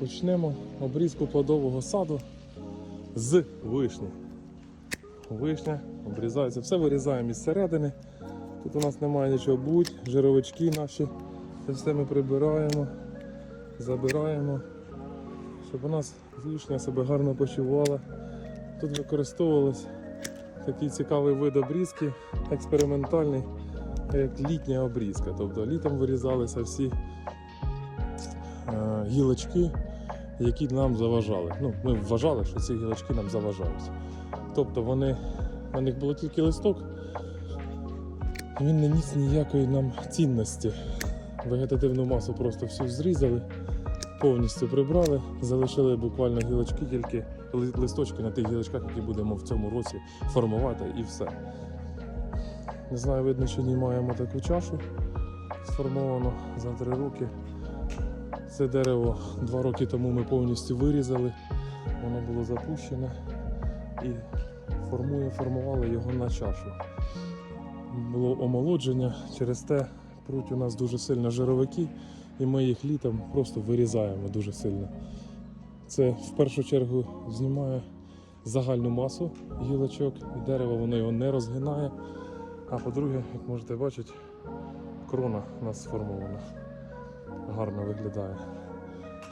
Почнемо обрізку плодового саду з вишні. Вишня обрізається, все вирізаємо із середини. Тут у нас немає нічого будь, жировички наші. Це все ми прибираємо, забираємо, щоб у нас вишня себе гарно почувала. Тут використовувалось такий цікавий вид обрізки, експериментальний, як літня обрізка. Тобто літом вирізалися всі е, гілочки, які нам заважали. Ну, ми вважали, що ці гілочки нам заважають. Тобто вони, на них було тільки листок, і він не ніс ніякої нам цінності. Вегетативну масу просто всю зрізали, повністю прибрали, залишили буквально гілочки, тільки листочки на тих гілочках, які будемо в цьому році формувати, і все. Не знаю, видно, чи ні маємо таку чашу сформовану за три роки. Це дерево два роки тому ми повністю вирізали, воно було запущене і формує, формували його на чашу. Було омолодження, через те пруть у нас дуже сильно жировики, і ми їх літом просто вирізаємо дуже сильно. Це в першу чергу знімає загальну масу гілочок, і дерево воно його не розгинає. А по-друге, як можете бачити, крона у нас сформована. Гарно виглядає.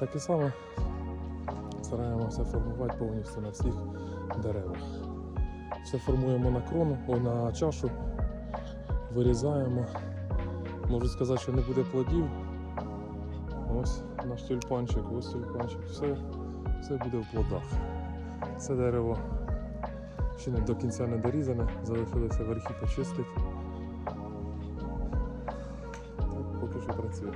Так і саме стараємося формувати повністю на всіх деревах. Все формуємо на крону, о, на чашу, вирізаємо. Можу сказати, що не буде плодів. Ось наш тюльпанчик, ось тюльпанчик, все, все буде в плодах. Це дерево ще не до кінця не дорізане, залишилося верхи почистити. Так, поки що працює.